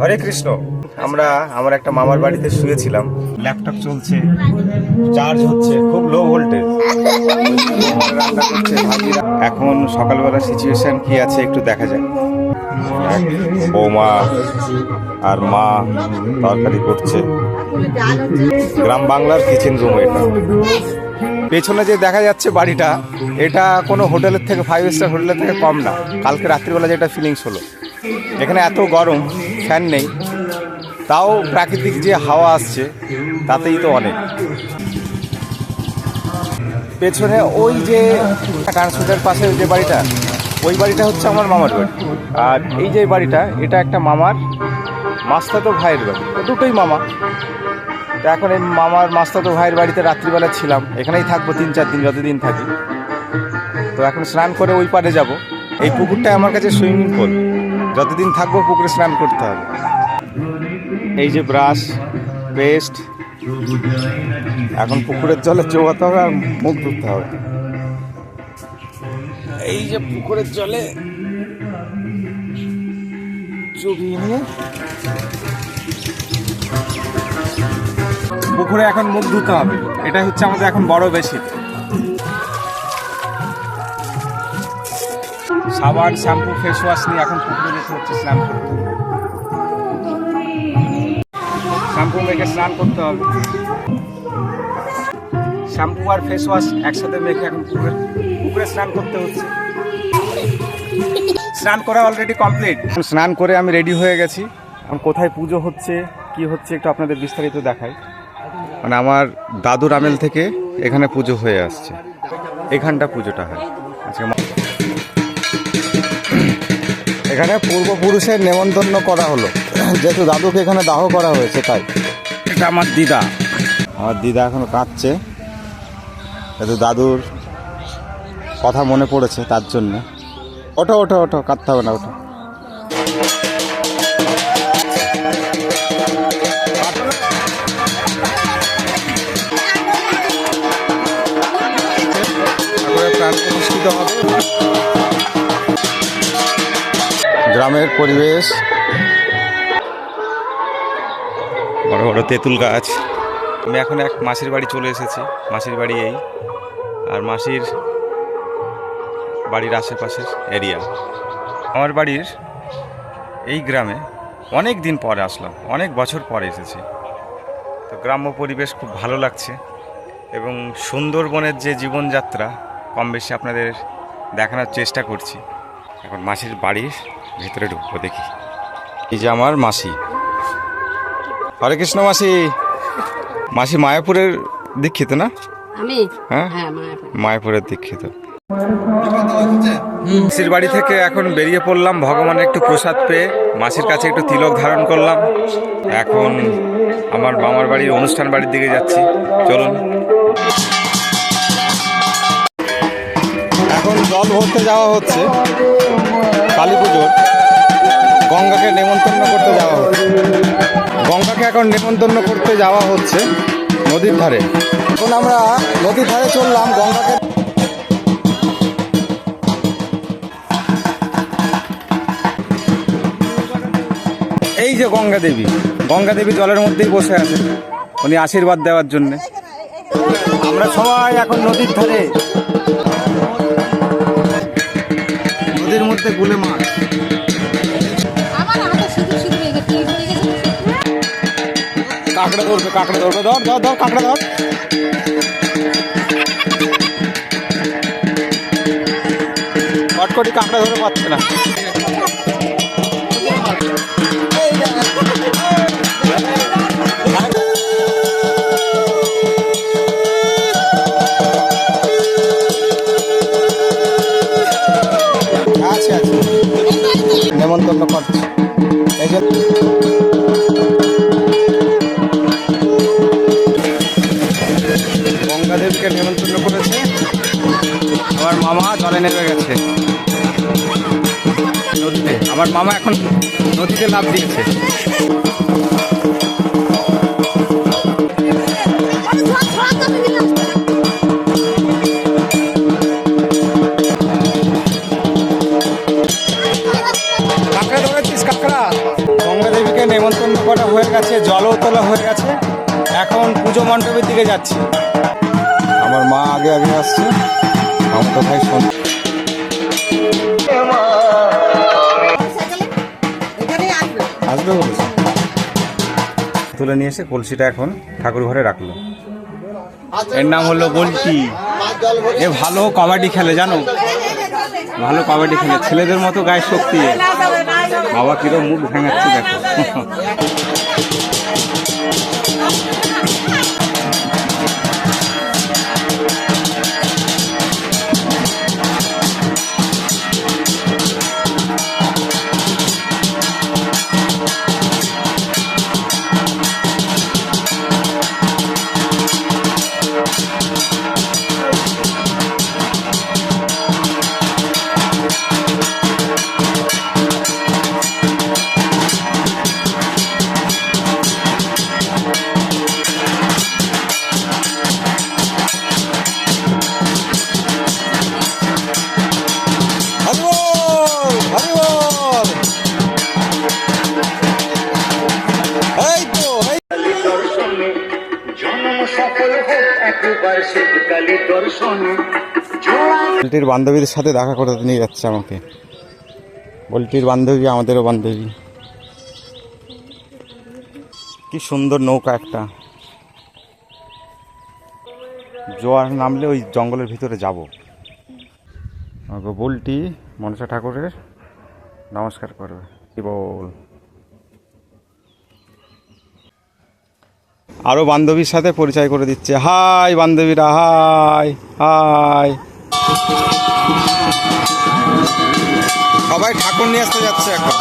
হরে কৃষ্ণ। আমরা, আমার একটা মামার বাড়িতে শুয়েছিলাম। ল্যাপটপ চলছে চার্জ হচ্ছে, খুব লো ভোল্টেজ এখন সকালবেলা সিচুয়েশন কি আছে একটু দেখা যায় এক বৌমা আর মা তরকারি করছে। গ্রাম বাংলার কিচেন রুম এটা। পেছনে যে দেখা যাচ্ছে বাড়িটা, এটা কোনো হোটেলের থেকে ফাইভ স্টার হোটেলের থেকে কম না। কালকে রাত্রিবেলা যেটা ফিলিংস হলো। এখানে এত গরম ফ্যান নেই, তাও প্রাকৃতিক যে হাওয়া আসছে, তাতেই তো অনেক। পেছনে ওই যে ট্রান্সপোর্টের পাশে যে বাড়িটা, ওই বাড়িটা হচ্ছে আমার মামার বাড়ি। আর এই যে বাড়িটা, এটা একটা মামার মাস্তাতো ভাইয়ের বাড়ি। দুটোই মামা। তো এখন এই মামার মাস্তাতো ভাইয়ের বাড়িতে রাত্রিবেলা ছিলাম। এখানেই থাকব তিন চার দিন, যতদিন থাকি। তো এখন স্নান করে ওই পারে যাব। এই পুকুরটাই আমার কাছে সুইমিং পুল যতদিন থাকব পুকুরে স্নান করতে হবে। এই যে ব্রাশ, পেস্ট, এখন পুকুরের জলে চৌহাতে হবে আর মুখ ধুতে হবে। এই যে পুকুরের জলে নিয়ে। পুকুরে এখন মুখ ধুতে হবে। এটাই হচ্ছে আমাদের এখন বড় বেশি। সাবান, শ্যাম্পু ফেস ওয়াশ নিয়ে এখন পুকুরে যেতে হচ্ছে, স্নান করতে। শ্যাম্পু মেখে স্নান করতে হবে। শ্যাম্পু আর ফেস ওয়াশ একসাথে মেখে এখন পুকুরে পুকুরে স্নান করতে হচ্ছে। স্নান করা অলরেডি কমপ্লিট স্নান করে আমি রেডি হয়ে গেছি। এখন কোথায় পুজো হচ্ছে, কি হচ্ছে একটু আপনাদের বিস্তারিত দেখাই। মানে আমার দাদুর আমেল থেকে এখানে পুজো হয়ে আসছে। এখানটা পুজোটা হয়। এখানে পূর্বপুরুষের নেমন্তন্ন করা হলো। যেহেতু দাদুকে এখানে দাহ করা হয়েছে তাই। এটা আমার দিদা। আমার দিদা এখন কাঁদছে। যেহেতু দাদুর কথা মনে পড়েছে তার জন্য। ওটা ওঠো ওটা কাঁদতে হবে না ওঠো। গ্রামের পরিবেশ। বড় বড় তেঁতুল গাছ। আমি এখন এক মাসির বাড়ি চলে এসেছি। মাসির বাড়ি এই। আর মাসির বাড়ির আশেপাশের এরিয়া। আমার বাড়ির এই গ্রামে অনেক দিন পরে আসলাম। অনেক বছর পরে এসেছি। তো গ্রাম্য পরিবেশ খুব ভালো লাগছে এবং সুন্দরবনের যে জীবনযাত্রা, কম বেশি আপনাদের দেখানোর চেষ্টা করছি। এখন মাসির বাড়ির ভেতরে ঢুকবো দেখি। এই যে আমার মাসি। হরে কৃষ্ণ মাসি। মাসি মায়াপুরের দীক্ষিত না? আমি? হ্যাঁ? হ্যাঁ মায়াপুরের। দীক্ষিত। মাসির বাড়ি থেকে এখন বেরিয়ে পড়লাম ভগবানের একটু প্রসাদ পেয়ে। মাসির কাছে একটু তিলক ধারণ করলাম। এখন আমার মামার বাড়ির অনুষ্ঠান বাড়ির দিকে যাচ্ছি। চলুন। এখন জল ভরতে যাওয়া হচ্ছে কালী পুজোর। গঙ্গাকে নেমন্তন্ন করতে যাওয়া হচ্ছে। গঙ্গাকে এখন নেমন্তন্ন করতে যাওয়া হচ্ছে নদীর ধারে। এখন আমরা নদীর ধারে চললাম, গঙ্গাকে এই যে গঙ্গা দেবী গঙ্গা দেবী জলের মধ্যেই বসে আছে। উনি আশীর্বাদ দেওয়ার জন্য। আমরা সবাই এখন নদীর ধারে। নদীর মধ্যে গুলে মাছ। কাঁকড়া ধরবে কাঁকড়া ধরবে। ধর ধর ধর কাঁকড়া ধর। কটকটি কাঁকড়া ধরে পাচ্ছে না। আমার মামা এখন নদীতে লাভ দিয়েছে। গঙ্গা দেবীকে নেমন্তন্ন হয়ে গেছে, জলও তোলা হয়ে গেছে। এখন পুজো মণ্ডপের দিকে যাচ্ছি। আমার মা আগে আগে আসছে, আমার তো ভাই আসবে তুলে নিয়ে এসে কলসিটা এখন ঠাকুর ঘরে রাখল। এর নাম হলো গোলটি এ ভালো কবাডি খেলে জানো? ভালো কবাডি খেলে। ছেলেদের মতো গায়ে শক্তি বাবা কিরম মুখ ভেঙাচ্ছে দেখো। বল্টির বান্ধবীদের সাথে দেখা করতে নিয়ে যাচ্ছে আমাকে। বল্টির বান্ধবী আমাদেরও বান্ধবী। কি সুন্দর নৌকা একটা। জোয়ার নামলে ওই জঙ্গলের ভিতরে যাব। বল্টি মনসা ঠাকুরের নমস্কার করবে। কি বল? আরও বান্ধবীর সাথে পরিচয় করে দিচ্ছে। হাই বান্ধবীরা হাই হাই। সবাই ঠাকুর নিয়ে আসতে যাচ্ছে এখন।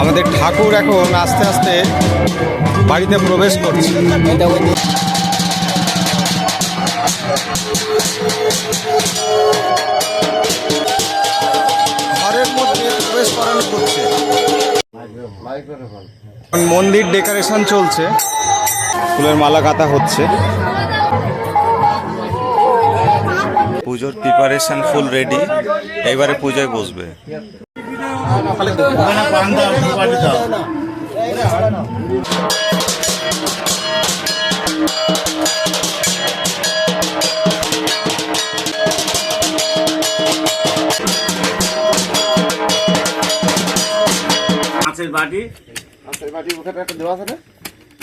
আমাদের ঠাকুর এখন আস্তে আস্তে বাড়িতে প্রবেশ করছে। ঘরের মধ্যে প্রবেশ করানো হচ্ছে। মন্দির ডেকোরেশন চলছে। ফুলের মালা গাঁথা হচ্ছে। পুজোর প্রিপারেশন ফুল রেডি এবারে পুজোয় বসবে। মাছের বাটি। উঠে দেওয়া আছে না?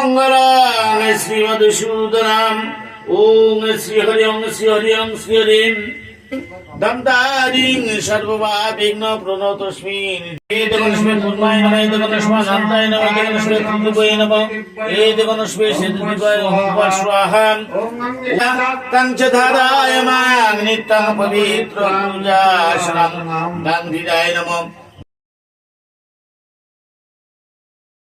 মঙ্গলাং শ্রীমধুসূদনাম ওং শ্রী হরি ওং শ্রী হরি ওং শ্রী হরিম দন্তারিং সর্ববা বিঘ্ন প্রণতস্মিন এদগনস্মে পূর্ণায় নমঃ। এদগনস্মে শান্তায় নমঃ এদগনস্মে তৃতীয় নমঃ এদগনস্মে সিদ্ধিবায় ওম স্বাহা কাঞ্চধারায় মাং নিত্যং পবিত্র পূজাশনং গান্ধিরায় নমঃ।